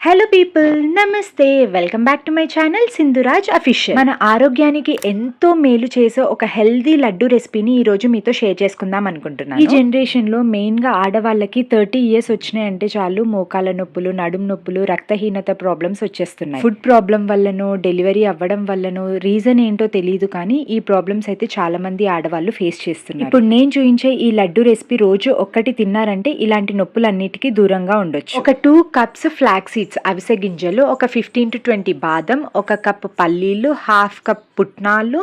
Hello people నమస్తే welcome back to my channel Sindhuraj official మన ఆరోగ్యానికి ఎంతో మేలు చేసే ఒక హెల్దీ లడ్డు రెసిపీని ఈ రోజు మీతో షేర్ చేసుకుందాం అనుకుంటున్నాను. ఈ జనరేషన్లో మెయిన్గా ఆడవాళ్ళకి థర్టీ ఇయర్స్ వచ్చినాయంటే చాలు మోకాల నొప్పులు నడుము నొప్పులు రక్తహీనత ప్రాబ్లమ్స్ వచ్చేస్తున్నాయి. ఫుడ్ ప్రాబ్లం వల్లనో డెలివరీ అవ్వడం వల్లనో రీజన్ ఏంటో తెలియదు కానీ ఈ ప్రాబ్లమ్స్ అయితే చాలా మంది ఆడవాళ్ళు ఫేస్ చేస్తున్నారు. ఇప్పుడు నేను చూపించే ఈ లడ్డు రెసిపీ రోజు ఒక్కటి తిన్నారంటే ఇలాంటి నొప్పులన్నిటికీ దూరంగా ఉండొచ్చు. ఒక టూ కప్స్ ఫ్లాక్సీడ్ సీడ్స్ అవిసె గింజలు ఒక ఫిఫ్టీన్ టు ట్వంటీ బాదం ఒక కప్ పల్లీలు హాఫ్ కప్ పుట్నాలు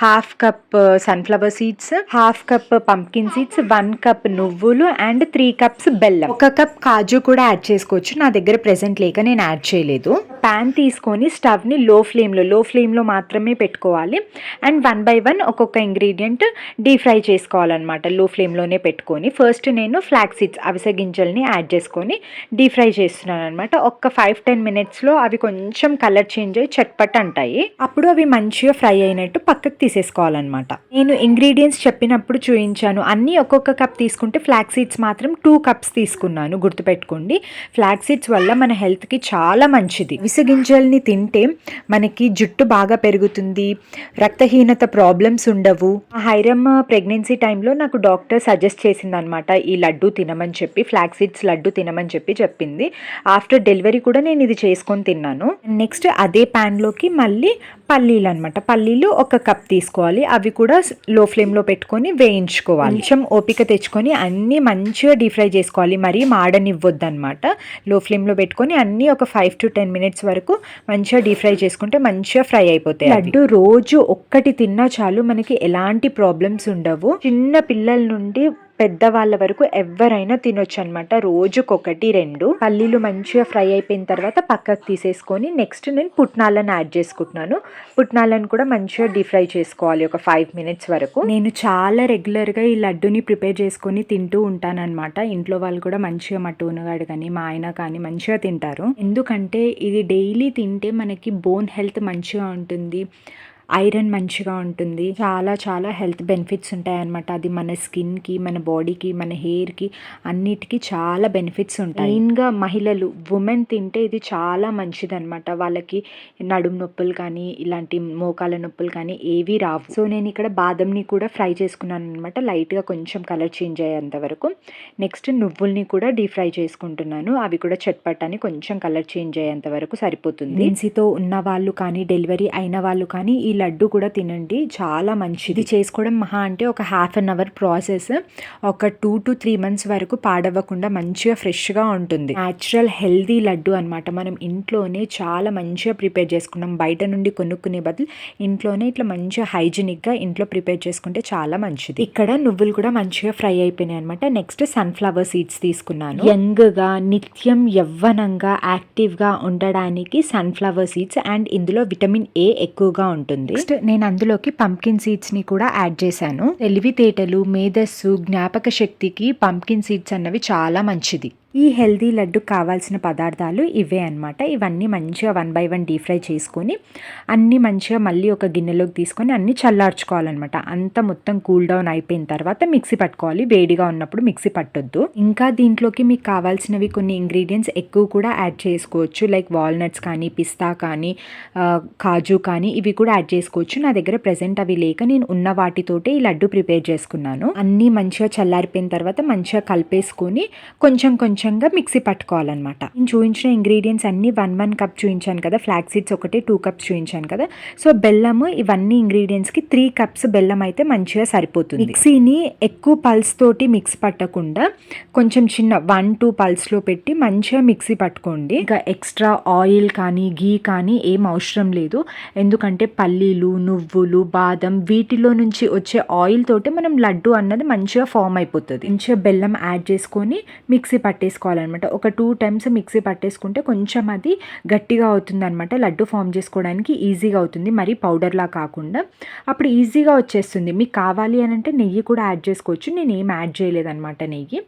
half cup sunflower seeds half cup pumpkin seeds one cup నువ్వులు అండ్ త్రీ కప్స్ బెల్లం. ఒక కప్ కాజు కూడా యాడ్ చేసుకోవచ్చు. నా దగ్గర ప్రెసెంట్ లేక నేను యాడ్ చేయలేదు. ప్యాన్ తీసుకొని స్టవ్ని లో ఫ్లేమ్లో లో ఫ్లేమ్లో మాత్రమే పెట్టుకోవాలి. అండ్ వన్ బై వన్ ఒక్కొక్క ఇంగ్రీడియంట్ డీప్ ఫ్రై చేసుకోవాలన్నమాట. లో ఫ్లేమ్లోనే పెట్టుకొని ఫస్ట్ నేను ఫ్లాక్ సీడ్స్ అవిసె గింజల్ని యాడ్ చేసుకొని డీప్ ఫ్రై చేస్తున్నాను అనమాట ఒక్క ఫైవ్ టెన్ మినిట్స్లో అవి కొంచెం కలర్ చేంజ్ అయ్యి చట్పట్ అంటాయి. అప్పుడు అవి మంచిగా ఫ్రై అయినట్టు పక్కకు తీసేసుకోవాలన్నమాట. నేను ఇంగ్రీడియంట్స్ చెప్పినప్పుడు చూపించాను అన్ని ఒక్కొక్క కప్ తీసుకుంటే ఫ్లాక్ సీడ్స్ మాత్రం టూ కప్స్ తీసుకున్నాను. గుర్తుపెట్టుకోండి. ఫ్లాక్ సీడ్స్ వల్ల మన హెల్త్కి చాలా మంచిది. విసగింజల్ని తింటే మనకి జుట్టు బాగా పెరుగుతుంది. రక్తహీనత ప్రాబ్లమ్స్ ఉండవు. ఆ హైరమ్ ప్రెగ్నెన్సీ టైంలో నాకు డాక్టర్ సజెస్ట్ చేసింది అనమాట ఈ లడ్డు తినమని చెప్పి ఫ్లాక్ సీడ్స్ లడ్డు తినమని చెప్పి చెప్పింది. ఆఫ్టర్ డెలివరీ కూడా నేను ఇది చేసుకొని తిన్నాను. నెక్స్ట్ అదే ప్యాన్లోకి మళ్ళీ పల్లీలు అనమాట పల్లీలు ఒక కప్ తీసుకోవాలి. అవి కూడా లో ఫ్లేమ్లో పెట్టుకొని వేయించుకోవాలి. కొంచెం ఓపిక తెచ్చుకొని అన్నీ మంచిగా డీప్ ఫ్రై చేసుకోవాలి. మరీ మాడనివ్వద్దు అనమాట లో ఫ్లేమ్లో పెట్టుకొని అన్నీ ఒక ఫైవ్ టు టెన్ మినిట్స్ వరకు మంచిగా డీప్ ఫ్రై చేసుకుంటే మంచిగా ఫ్రై అయిపోతాయి లడ్డు రోజు ఒక్కటి తిన్నా చాలు. మనకి ఎలాంటి ప్రాబ్లమ్స్ ఉండవు. చిన్న పిల్లల నుండి పెద్దవాళ్ళ వరకు ఎవరైనా తినొచ్చు అనమాట రోజుకొకటి రెండు. పల్లీలు మంచిగా ఫ్రై అయిపోయిన తర్వాత పక్కకు తీసేసుకొని నెక్స్ట్ నేను పుట్నాలను యాడ్ చేసుకుంటున్నాను. పుట్నాలను కూడా మంచిగా డీప్ ఫ్రై చేసుకోవాలి ఒక ఫైవ్ మినిట్స్ వరకు. నేను చాలా రెగ్యులర్గా ఈ లడ్డుని ప్రిపేర్ చేసుకొని తింటూ ఉంటానన్నమాట. ఇంట్లో వాళ్ళు కూడా మంచిగా మా టూనగాడు కానీ మా ఆయన కానీ మంచిగా తింటారు. ఎందుకంటే ఇది డైలీ తింటే మనకి బోన్ హెల్త్ మంచిగా ఉంటుంది. ఐరన్ మంచిగా ఉంటుంది. చాలా చాలా హెల్త్ బెనిఫిట్స్ ఉంటాయి అనమాట అది మన స్కిన్కి మన బాడీకి మన హెయిర్కి అన్నిటికీ చాలా బెనిఫిట్స్ ఉంటాయి. మెయిన్గా మహిళలు ఉమెన్ తింటే ఇది చాలా మంచిది అనమాట వాళ్ళకి నడుము నొప్పులు కానీ ఇలాంటి మోకాల నొప్పులు కానీ ఏవి రావు. సో నేను ఇక్కడ బాదంని కూడా ఫ్రై చేసుకున్నాను అనమాట లైట్గా కొంచెం కలర్ చేంజ్ అయ్యేంత వరకు. నెక్స్ట్ నువ్వుల్ని కూడా డీప్ ఫ్రై చేసుకుంటున్నాను. అవి కూడా చట్పట్టని కొంచెం కలర్ చేంజ్ అయ్యేంత వరకు సరిపోతుంది. లెన్సీతో ఉన్న వాళ్ళు కానీ డెలివరీ అయిన వాళ్ళు కానీ ఈ లడ్డు కూడా తినండి. చాలా మంచిది. చేసుకోవడం మహా అంటే ఒక హాఫ్ అన్ అవర్ ప్రాసెస్ ఒక టూ టు త్రీ మంత్స్ వరకు పాడవ్వకుండా మంచిగా ఫ్రెష్గా ఉంటుంది. న్యాచురల్ హెల్దీ లడ్డు అనమాట మనం ఇంట్లోనే చాలా మంచిగా ప్రిపేర్ చేసుకున్నాం. బయట నుండి కొనుక్కునే బదులు ఇంట్లోనే ఇట్లా మంచిగా హైజీనిక్గా ఇంట్లో ప్రిపేర్ చేసుకుంటే చాలా మంచిది. ఇక్కడ నువ్వులు కూడా మంచిగా ఫ్రై అయిపోయినాయి అనమాట నెక్స్ట్ సన్ఫ్లవర్ సీడ్స్ తీసుకున్నాను. యంగ్గా నిత్యం యవ్వనంగా యాక్టివ్గా ఉండడానికి సన్ఫ్లవర్ సీడ్స్ అండ్ ఇందులో విటమిన్ ఏ ఎక్కువగా ఉంటుంది. నెక్స్ట్ నేను అందులోకి పంకిన్ సీడ్స్ని కూడా యాడ్ చేశాను. తెలివితేటలు మేధస్సు జ్ఞాపక శక్తికి పంకిన్ సీడ్స్ అన్నవి చాలా మంచిది. ఈ హెల్దీ లడ్డు కావాల్సిన పదార్థాలు ఇవే అనమాట ఇవన్నీ మంచిగా one by one deep fry చేసుకొని అన్నీ మంచిగా మళ్ళీ ఒక గిన్నెలోకి తీసుకొని అన్నీ చల్లార్చుకోవాలన్నమాట. అంతా మొత్తం కూల్ డౌన్ అయిపోయిన తర్వాత మిక్సీ పట్టుకోవాలి. వేడిగా ఉన్నప్పుడు మిక్సీ పట్టొద్దు. ఇంకా దీంట్లోకి మీకు కావాల్సినవి కొన్ని ఇంగ్రీడియంట్స్ ఎక్కువ కూడా యాడ్ చేసుకోవచ్చు. లైక్ వాల్నట్స్ కానీ పిస్తా కానీ కాజు కానీ ఇవి కూడా యాడ్ చేసుకోవచ్చు. నా దగ్గర ప్రజెంట్ అవి లేక నేను ఉన్న వాటితోటే ఈ లడ్డు ప్రిపేర్ చేసుకున్నాను. అన్నీ మంచిగా చల్లారిపోయిన తర్వాత మంచిగా కలిపేసుకొని కొంచెం కొంచెం కొంచెంగా మిక్సీ పట్టుకోవాలన్నమాట. నేను చూపించిన ఇంగ్రీడియంట్స్ అన్ని వన్ వన్ కప్ చూపించాను కదా. ఫ్లాక్ సీడ్స్ ఒకటి టూ కప్స్ చూపించాను కదా. సో బెల్లము ఇవన్నీ ఇంగ్రీడియంట్స్కి త్రీ కప్స్ బెల్లం అయితే మంచిగా సరిపోతుంది. మిక్సీని ఎక్కువ పల్స్ తోటి మిక్స్ పట్టకుండా కొంచెం చిన్న వన్ టూ పల్స్లో పెట్టి మంచిగా మిక్సీ పట్టుకోండి. ఇంకా ఎక్స్ట్రా ఆయిల్ కానీ గీ కానీ ఏం అవసరం లేదు. ఎందుకంటే పల్లీలు నువ్వులు బాదం వీటిలో నుంచి వచ్చే ఆయిల్ తోటి మనం లడ్డు అన్నది మంచిగా ఫామ్ అయిపోతుంది. మంచిగా బెల్లం యాడ్ చేసుకొని మిక్సీ పట్టేసి తీసుకోవాలన్నమాట. ఒక టూ టైమ్స్ మిక్సీ పట్టేసుకుంటే కొంచెం అది గట్టిగా అవుతుందన్నమాట. లడ్డు ఫామ్ చేసుకోవడానికి ఈజీగా అవుతుంది. మరి పౌడర్లా కాకుండా. అప్పుడు ఈజీగా వచ్చేస్తుంది. మీకు కావాలి అని అంటే నెయ్యి కూడా యాడ్ చేసుకోవచ్చు. నేను ఏం యాడ్ చేయలేదన్నమాట నెయ్యి.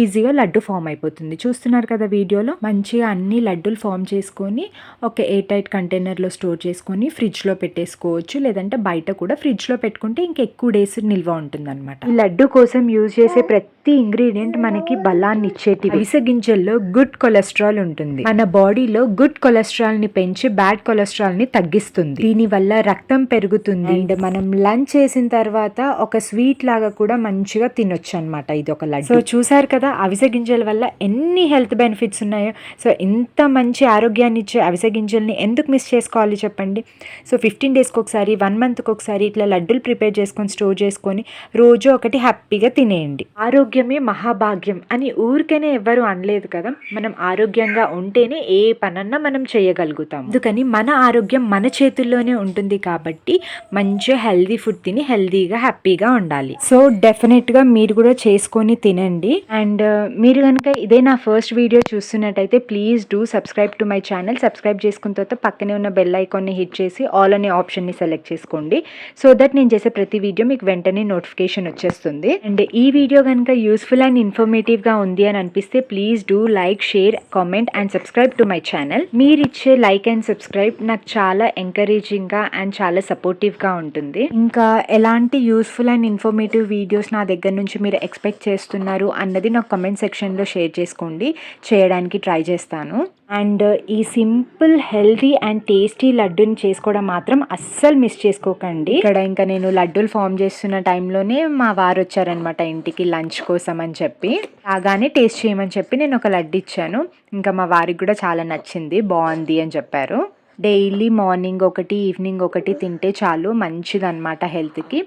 ఈజీగా లడ్డు ఫామ్ అయిపోతుంది. చూస్తున్నారు కదా వీడియోలో? మంచిగా అన్ని లడ్డూలు ఫామ్ చేసుకొని ఒక ఎయిర్ టైట్ కంటైనర్లో స్టోర్ చేసుకొని ఫ్రిడ్జ్లో పెట్టేసుకోవచ్చు. లేదంటే బయట కూడా ఫ్రిడ్జ్లో పెట్టుకుంటే ఇంకెక్కువ డేస్ నిల్వ ఉంటుంది అనమాట లడ్డు కోసం యూజ్ చేసే ప్రతి ఇంగ్రీడియంట్ మనకి బలాన్ని ఇచ్చేటివి అవిసె గింజల్లో గుడ్ కొలెస్ట్రాల్ ఉంటుంది. మన బాడీలో గుడ్ కొలెస్ట్రాల్ని పెంచి బ్యాడ్ కొలెస్ట్రాల్ని తగ్గిస్తుంది. దీని వల్ల రక్తం పెరుగుతుంది. అండ్ మనం లంచ్ చేసిన తర్వాత ఒక స్వీట్ లాగా కూడా మంచిగా తినొచ్చు అనమాట ఇది ఒక లడ్డు. సో చూసారు కదా అవిసె గింజల వల్ల ఎన్ని హెల్త్ బెనిఫిట్స్ ఉన్నాయో. సో ఇంత మంచి ఆరోగ్యాన్ని ఇచ్చే అవిసె గింజల్ని ఎందుకు మిస్ చేసుకోవాలి చెప్పండి? సో ఫిఫ్టీన్ డేస్కి ఒకసారి వన్ మంత్కి ఒకసారి ఇట్లా లడ్డూలు ప్రిపేర్ చేసుకొని స్టోర్ చేసుకొని రోజు ఒకటి హ్యాపీగా తినేయండి. ఆరోగ్యమే మహాభాగ్యం అని ఊరికనే ఎవ్వరూ అనలేదు కదా? మనం ఆరోగ్యంగా ఉంటేనే ఏ పనన్నా మనం చేయగలుగుతాం. అందుకని మన ఆరోగ్యం మన చేతుల్లోనే ఉంటుంది కాబట్టి మంచిగా హెల్దీ ఫుడ్ తిని హెల్దీగా హ్యాపీగా ఉండాలి. సో డెఫినెట్గా మీరు కూడా చేసుకొని తినండి. అండ్ మీరు కనుక ఇదే నా ఫస్ట్ వీడియో చూస్తున్నట్టయితే please do subscribe to my channel. Subscribe చేసుకున్న తర్వాత పక్కనే ఉన్న బెల్ ఐకాన్ని హిట్ చేసి ఆల్ అనే ఆప్షన్ని సెలెక్ట్ చేసుకోండి. సో దట్ నేను చేసే ప్రతి వీడియో మీకు వెంటనే నోటిఫికేషన్ వచ్చేస్తుంది. అండ్ ఈ వీడియో కనుక యూస్ఫుల్ అండ్ ఇన్ఫర్మేటివ్గా ఉంది అని అనిపిస్తే please do like share comment and subscribe to my channel మీరు ఇచ్చే లైక్ అండ్ సబ్స్క్రైబ్ నాకు చాలా ఎంకరేజింగ్గా అండ్ చాలా సపోర్టివ్గా ఉంటుంది. ఇంకా ఎలాంటి యూస్ఫుల్ అండ్ ఇన్ఫర్మేటివ్ వీడియోస్ నా దగ్గర నుంచి మీరు ఎక్స్పెక్ట్ చేస్తున్నారు అన్నది నాకు కమెంట్ సెక్షన్లో షేర్ చేసుకోండి. చేయడానికి ట్రై చేస్తాను. అండ్ ఈ సింపుల్ హెల్దీ అండ్ టేస్టీ లడ్డూని చేసుకోవడం మాత్రం అస్సలు మిస్ చేసుకోకండి. ఇక్కడ ఇంకా నేను లడ్డూలు ఫామ్ చేస్తున్న టైంలోనే మా వారు వచ్చారనమాట ఇంటికి లంచ్ కోసం అని చెప్పి. రాగానే టేస్ట్ చేయమని చెప్పి నేను ఒక లడ్డు ఇచ్చాను. ఇంకా మా వారికి కూడా చాలా నచ్చింది. బాగుంది అని చెప్పారు. డైలీ మార్నింగ్ ఒకటి ఈవినింగ్ ఒకటి తింటే చాలు మంచిదన్నమాట హెల్త్కి.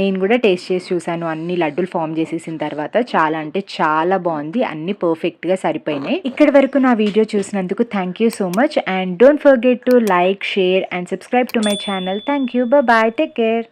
నేను కూడా టేస్ట్ చేసి చూశాను అన్ని లడ్డూలు ఫామ్ చేసేసిన తర్వాత. చాలా అంటే చాలా బాగుంది అన్ని పర్ఫెక్ట్గా సరిపోయినాయి. ఇక్కడి వరకు నా వీడియో చూసినందుకు thank you so much. And don't forget to like share and subscribe to my channel. Thank you bye take care.